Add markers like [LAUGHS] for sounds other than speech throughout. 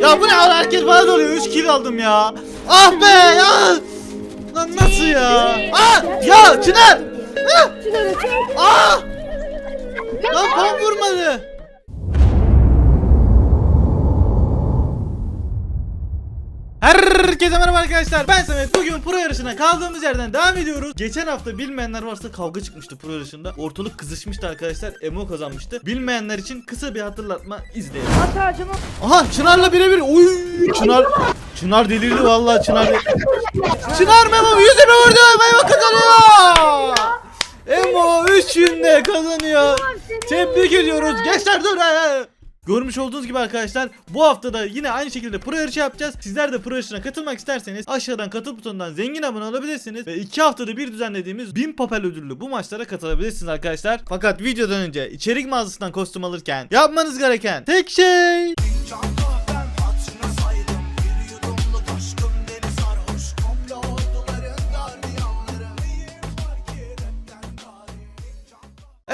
Ya bu ne lan herkes bana doluyor 3 kill aldım ya. Ah be ya. Lan nasıl ya? Ah ya Çınar. Açar. Ah. Lan tam vurmadı. Herkese merhaba arkadaşlar. Ben Samet. Bugün pro yarışına kaldığımız yerden devam ediyoruz. Geçen hafta bilmeyenler varsa kavga çıkmıştı pro yarışında. Ortalık kızışmıştı arkadaşlar. Emo kazanmıştı. Bilmeyenler için kısa bir hatırlatma izleyelim. Aha Çınar'la birebir. Oy Çınar. Çınar delirdi vallahi Çınar Çınar Memo yüzüme vurdu. Memo kazanıyor. Emo 3 günde kazanıyor. Tebrik ediyoruz. Gençler dur. Görmüş olduğunuz gibi arkadaşlar bu hafta da yine aynı şekilde pro yarışı yapacağız. Sizler de pro yarışına katılmak isterseniz aşağıdan katıl butonundan zengin abone olabilirsiniz. Ve 2 haftada bir düzenlediğimiz 1000 papel ödüllü bu maçlara katılabilirsiniz arkadaşlar. Fakat videodan önce içerik mağazasından kostüm alırken yapmanız gereken tek şey...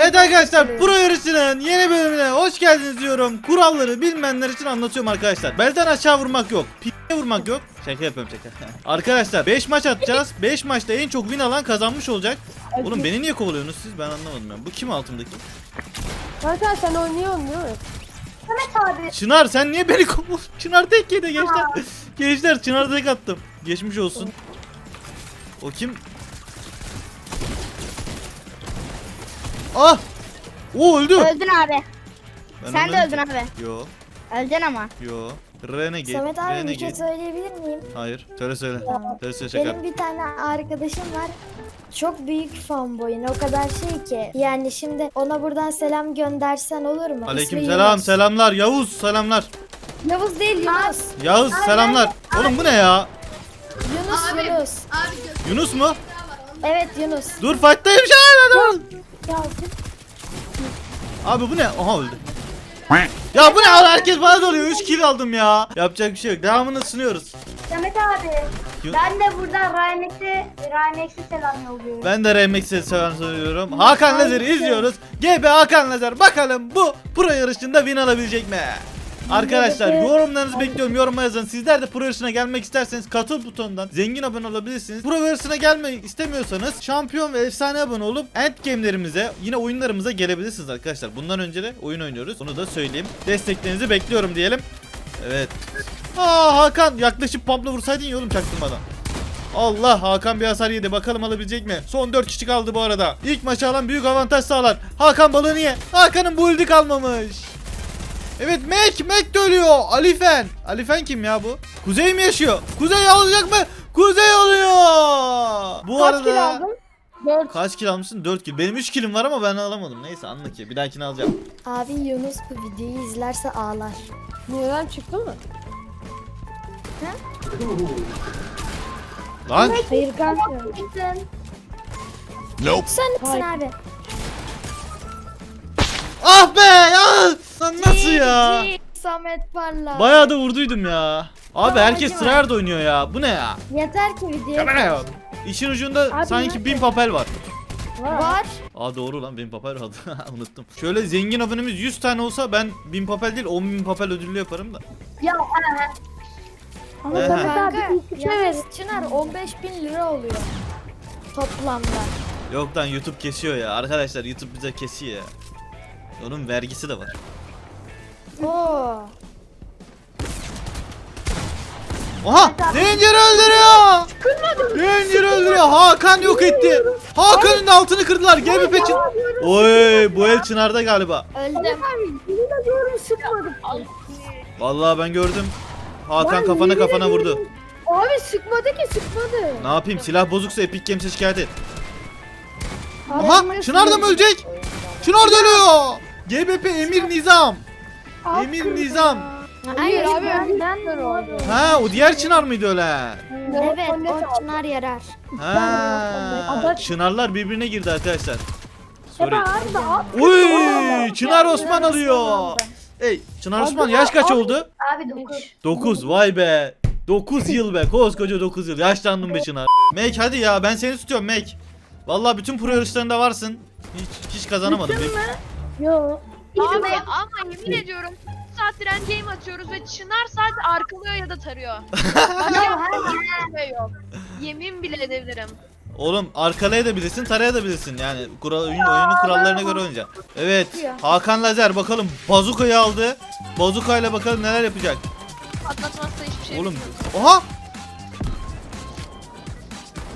Evet arkadaşlar pro yarışının yeni bölümüne hoş geldiniz diyorum. Kuralları bilmeyenler için anlatıyorum arkadaşlar. Belden aşağı vurmak yok. P***ye vurmak yok. Şaka yapıyorum şaka. [LAUGHS] arkadaşlar 5 maç atacağız. 5 maçta en çok win alan kazanmış olacak. Oğlum beni niye kovalıyorsunuz siz? Ben anlamadım ya. Bu kim altımdaki? Hatta sen oynuyorsun değil mi? Çınar sen niye beni kovalıyorsun? [LAUGHS] Çınar tek yedi gençler. gençler Çınar tek attım. Geçmiş olsun. O kim? Ah! O öldü. Öldün abi. Ben Sen de ölmedim öldün ki. abi. Yo. Öldün ama. Yo. Renegade. Samet abi bir Renegade. şey söyleyebilir miyim? Hayır. Söyle söyle. Söyle söyle şaka. Benim bir tane arkadaşım var. Çok büyük fanboyun o kadar şey ki. Yani şimdi ona buradan selam göndersen olur mu? Aleyküm İsmi selam Yunus. selamlar Yavuz selamlar. Yavuz değil Yunus. Yavuz selamlar. Oğlum bu ne ya? Yunus Yunus. Yunus mu? Evet Yunus. Dur fight'tayım şu an adam. Ya Abi bu ne? Aha öldü. Ya bu ne herkes bana doluyor 3 kill aldım ya. Yapacak bir şey yok. Devamını sunuyoruz. Samet abi. Yo- Ben de buradan Rymex'e Rymex'e selam yolluyorum. Ben de Remix'e seven söylüyorum. Hakan Lazer'i izliyoruz. GB Hakan Lazer bakalım bu pro yarışında win alabilecek mi? Arkadaşlar yorumlarınızı bekliyorum. Yoruma yazın. Sizler de pro yarışına gelmek isterseniz katıl butonundan zengin abone olabilirsiniz. Pro yarışına gelmek istemiyorsanız şampiyon ve efsane abone olup end game'lerimize yine oyunlarımıza gelebilirsiniz arkadaşlar. Bundan önce de oyun oynuyoruz. Onu da söyleyeyim. Desteklerinizi bekliyorum diyelim. Evet. Aa Hakan yaklaşıp pumpla vursaydın ya oğlum çaktırmadan. Allah Hakan bir hasar yedi. Bakalım alabilecek mi? Son 4 kişi kaldı bu arada. İlk maçı alan büyük avantaj sağlar. Hakan balığı niye? Hakan'ın bu ulti kalmamış. Evet Mac, Mac de ölüyor. Alifen. Alifen kim ya bu? Kuzey mi yaşıyor? Kuzey alacak mı? Kuzey alıyor. Bu Kaç arada kilo aldın? Kaç kill almışsın? 4 kill. Benim 3 killim var ama ben alamadım. Neyse anla ki. Bir dahakini alacağım. abi Yunus bu videoyu izlerse ağlar. Neden çıktı mı? Lan Hayır kanka. Sen misin abi? ah be ya. Lan nasıl ya? Samet Parla. Bayağı da vurduydum ya. Abi herkes hadi sırayarda oynuyor ya. Bu ne ya? Yeter ki videoya Kamera yok. İşin ucunda Abi sanki bin papel var. var. Aa doğru lan bin papel vardı. [LAUGHS] Unuttum. Şöyle zengin abonemiz 100 tane olsa ben bin papel değil 10 bin papel ödüllü yaparım da. Ama Ehe. Samet abi Kanka ilk üçe ver. yalnız Çınar 15 bin lira oluyor. Toplamda. Yok lan YouTube kesiyor ya. Arkadaşlar YouTube bize kesiyor ya. Onun vergisi de var. Oo. Oha! Ranger öldürüyor! Ranger öldürüyor. Hakan yok etti. Hakan'ın da altını kırdılar. Gel bir peçin. Oy bu el Çınar'da galiba. Öldüm. Diyorum sıkmadım. Vallahi ben gördüm. Hakan kafana kafana vurdu. Abi sıkmadı ki sıkmadı. Ne yapayım? Silah bozuksa Epic Games'e şikayet et. Aha! Çınar da mı ölecek? Çınar da ölüyor. GBP Emir Nizam. Kırdı Nizam. Hayır abi benden oldu. Ha o diğer Çınar mıydı öyle? Evet o Çınar yarar. Ha Çınarlar birbirine girdi arkadaşlar. Sorry. Uy Çınar Osman alıyor. Ey Çınar Osman yaş kaç oldu? Abi 9. 9 vay be. 9 yıl be koskoca 9 yıl yaşlandım be Çınar. Mek hadi ya ben seni tutuyorum Mek. Vallahi bütün pro yarışlarında varsın. Hiç hiç kazanamadım. Bir- Yo. Abi ama yemin ediyorum saattir endgame atıyoruz ve Çınar sadece arkalıyor ya da tarıyor. [LAUGHS] Bir şey yok. Yemin bile edebilirim. Oğlum arkalayabilirsin, tarayabilirsin. Yani kural, oyun, oyunun kurallarına göre oynayacaksın. Evet. Hakan Lazer bakalım bazukayı aldı. Bazukayla bakalım neler yapacak. Patlatmazsa hiçbir şey Oğlum. Oha!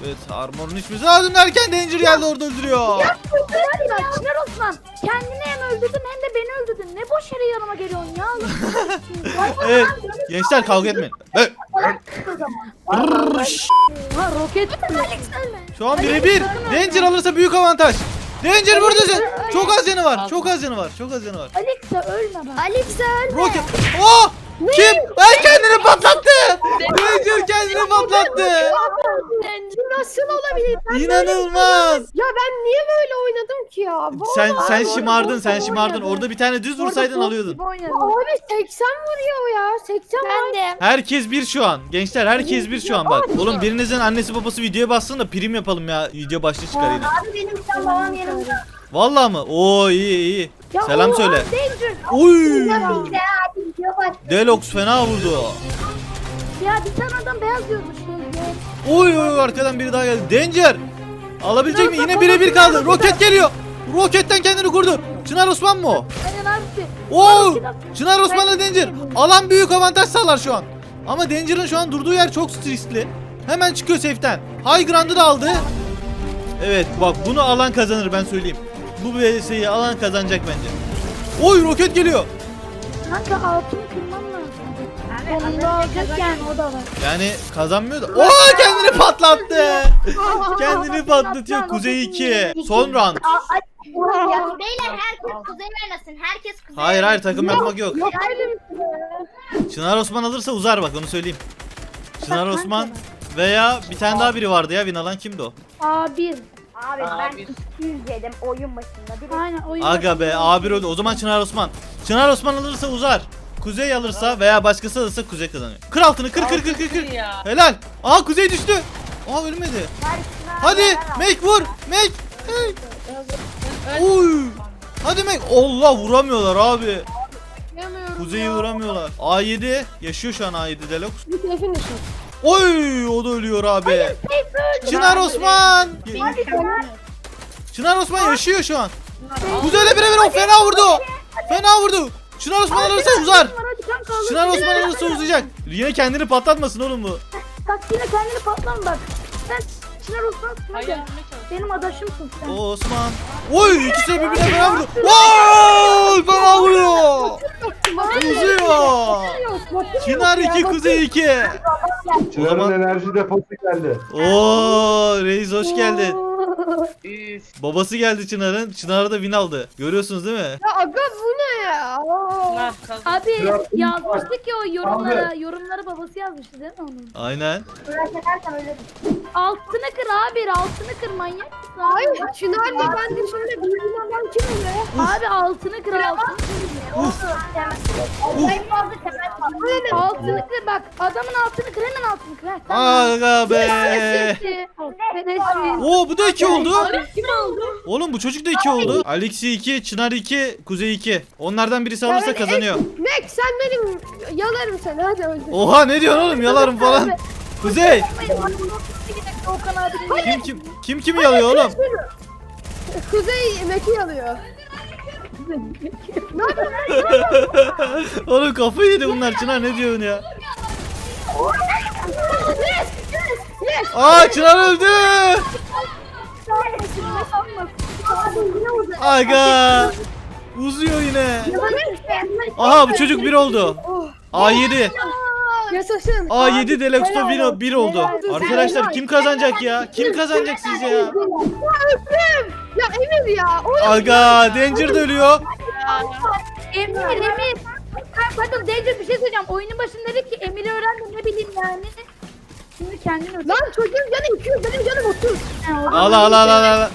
Evet, armorun içmesi lazım derken Danger geldi orada öldürüyor. Var ya Çınar Osman kendini hem öldürdün hem de beni öldürdün. Ne boş yere yanıma geliyorsun ya. [LAUGHS] Evet. Gençler kavga etmeyin. Evet. ha roket mi? Şu an birebir. Danger alırsa büyük avantaj. Danger buradasın. Çok az canı var. Çok az canı var. Çok az canı var. Alex de ölme bak. Alex ölme. Roket. Oh! Kim? Ben kendini patlattı. Danger kendini patlattı. Nasıl olabilir? İnanılmaz. Ya ben niye böyle oynadım ki ya? Sen sen şımardın, sen şımardın. Orada bir tane düz vursaydın alıyordun. Abi 80 vuruyor ya. 80 Ben de. Herkes bir şu an. Gençler herkes bir şu an bak. Oğlum birinizin annesi babası videoya bassın da prim yapalım ya. Video başlığı çıkar yine. Abi benim babam yanımda. Vallahi mı? Oo iyi iyi. Ya Selam oha, söyle. Danger. Bak. Delox fena vurdu. Ya bir tane adam beyaz diyormuş. Şey, Oy oy arkadan biri daha geldi. Danger! Alabilecek mi? Yine birebir kaldı. Roket geliyor. Roketten kendini kurdu. Çınar Osman mı o? Aynen abi. Oo! Çınar Osman'la Danger. Alan büyük avantaj sağlar şu an. Ama Danger'ın şu an durduğu yer çok stresli. Hemen çıkıyor safe'ten. High ground'ı da aldı. Evet bak bunu alan kazanır ben söyleyeyim. Bu VS'yi alan kazanacak bence. Oy roket geliyor. Kanka altını kırmam yani o da var. Yani kazanmıyor da. Oo kendini patlattı. [LAUGHS] kendini patlatıyor. Kuzey 2. Son round. Ya beyler herkes kuzey oynasın. Herkes kuzey Hayır hayır takım yapmak yok. Çınar Osman alırsa uzar bak onu söyleyeyim. Çınar Osman veya bir tane daha biri vardı ya win alan kimdi o? A1. Abi ben 200 yedim oyun başında. Direkt Aynen oyun Aga be A1 öldü. O zaman Çınar Osman. Çınar Osman alırsa uzar. Kuzey alırsa veya başkası alırsa Kuzey kazanıyor. Kır altını kır kır kır kır kır. Helal. Aa Kuzey düştü. Aa ölmedi. Hadi Make vur. Make. Hey. Oy. Hadi Make. Allah vuramıyorlar abi. Kuzey'i ya. vuramıyorlar. A7 yaşıyor şu an A7 Deluxe. Oy o da ölüyor abi. Çınar Osman. Çınar Osman yaşıyor şu an. Kuzey'le birebir o fena vurdu. Fena vurdu. Çınar Osman alırsa uzar. Çınar Osman alırsa uzayacak. Yine kendini patlatmasın oğlum bu. Bak yine kendini patlama bak. Sen Çınar Osman'sın hadi. Benim adaşımsın sen. O Osman. Oy ikisi de birbirine fena vurdu. Vay fena vuruyor. Uzuyor. Çınar 2 Kuzey 2. Çınar'ın enerji deposu geldi. Oo Reis hoş geldin. Babası geldi Çınar'ın. Çınar da win aldı. Görüyorsunuz değil mi? Ya aga bu ya? Abi yazmıştık ya o yorumlara. Yorumlara babası yazmıştı değil mi onun? Aynen. Ölürüm. Altını kır abi altını kır manyak mısın abi? Hayır Çınar da ben de şimdi bildiğin adam kim ya? Abi altını kır altını En fazla temel kır. Altını kır bak adamın altını kır hemen altını kır. ha, Tamam. Aga be. Oo bu da 2 oldu. Kim oldu? Oğlum bu çocuk da 2 oldu. Alexi 2, Çınar 2, Kuzey 2. Onlardan birisi alırsa kazanıyor. Mac sen benim yalarım seni hadi öldür. Oha ne diyorsun oğlum yalarım falan. Kuzey Okan abi. kim kim kim kimi yalıyor oğlum? Kuzey Mac'i alıyor. oğlum kafayı yedi bunlar Çınar ne diyorsun ya? Aa Çınar öldü. Aga. Uzuyor yine. Aha bu çocuk 1 oldu. A7. Yaşasın. A7 Deluxe'da 1 bir oldu. Arkadaşlar kim kazanacak ya? Kim kazanacak sizce ya? Ya öpüm. Ya Emir ya. O Aga Danger de ölüyor. Emir Emir. Pardon Danger bir şey söyleyeceğim. Oyunun başında dedim ki Emir'i öğrendim ne bileyim yani. Şimdi kendini öğren. Lan çocuğun canı 200 benim canım 30. Al al al al al.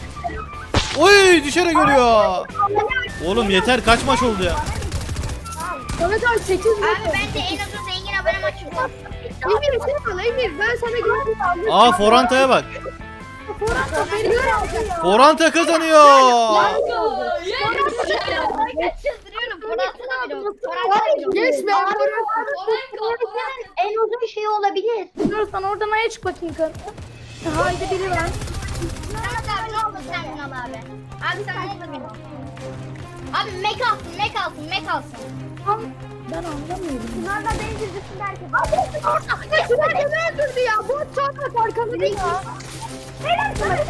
Oy düşerek ölüyor. Oğlum yeter kaç maç oldu ya? Samet abi 8 Abi ben de en uzun zengin abone maçı bu. Emir sen al Emir ben sana güvendim. Aa Foranta'ya bak. Gör aldı. Foranta kazanıyor. Çıldırıyor Geç be. En uzun şey olabilir. Dur sana oradan aya çık bakayım kan. Haydi biri ver. abi. Abi sen Abi mek alsın, mek alsın, mek alsın. Ben anlamıyorum. Bunlar da benziyorsun derken. Ya şuna beni öldürdü ya. Bu çarpma arkaladı ya.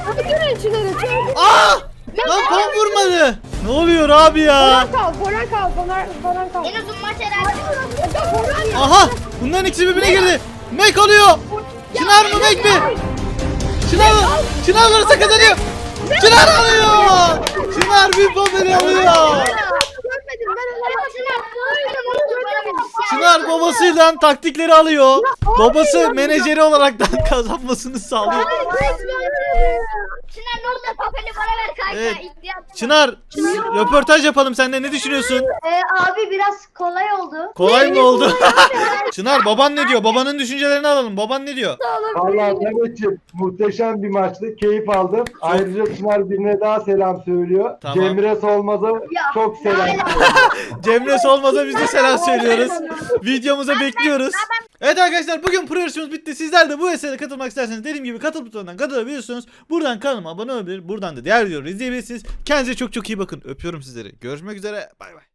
Hadi girin. Çabuk. Aa! Lan tam vurmadı. Ne oluyor abi ya? Falan kal. Falan kal. Falan, falan kal. En uzun maç herhalde. Aha! Bunların ikisi birbirine girdi. Mek oluyor. Çınar mı Mek mi? Çınar? Çınar vurursa kazanıyor. Çınar alıyor. Çınar bir pomeli alıyor. Çınar babasıyla taktikleri alıyor. Babası menajeri olaraktan [LAUGHS] kazanmasını sağlıyor. Çınar ne oldu? Papeli bana ver kanka. Evet. İhtiyat. Çınar röportaj yapalım seninle ne düşünüyorsun? Ee, abi biraz kolay oldu. Kolay mı oldu? [LAUGHS] Çınar baban ne diyor? Babanın düşüncelerini alalım. Baban ne diyor? Vallahi Mehmetciğim muhteşem bir maçtı. Keyif aldım. Ayrıca Çınar birine daha selam söylüyor. Tamam. Cemre Solmaz'a çok selam. [LAUGHS] Cemre Solmaz'a biz de selam söylüyoruz. Videomuza bekliyoruz. Evet arkadaşlar bugün pro yarışmamız bitti. Sizler de bu esere katılmak isterseniz dediğim gibi katıl butonundan katılabiliyorsunuz. Buradan kanalıma abone olabilir. Buradan da diğer videoları izleyebilirsiniz. Kendinize çok çok iyi bakın. Öpüyorum sizleri. Görüşmek üzere. Bay bay.